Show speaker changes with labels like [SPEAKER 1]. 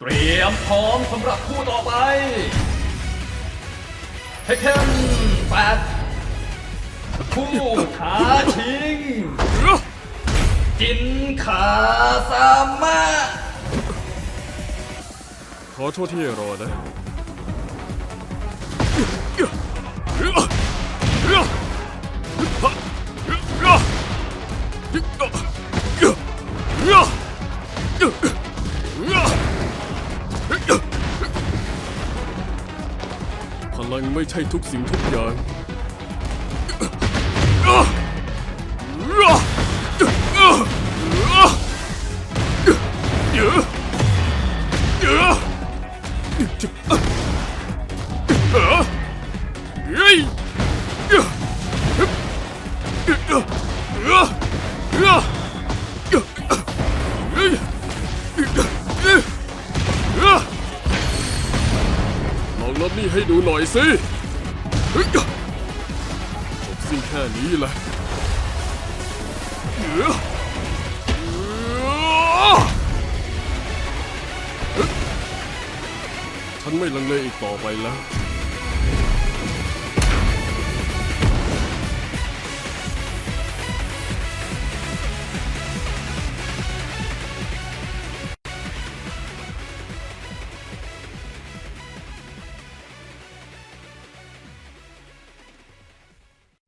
[SPEAKER 1] เตรียมพร้อมสำหรับคู่ต่อไปเทคเคนแปดคู่ท้าชิง จินขาซามะ
[SPEAKER 2] ขอโทษที่รอนะ พลังไม่ใช่ทุกสิ่งทุกอย่างเองลดนี่ให้ดูหน่อยสิจบสิ้นแค่นี้แหละเออฉันไม่ลังเลอีกต่อไปแล้ว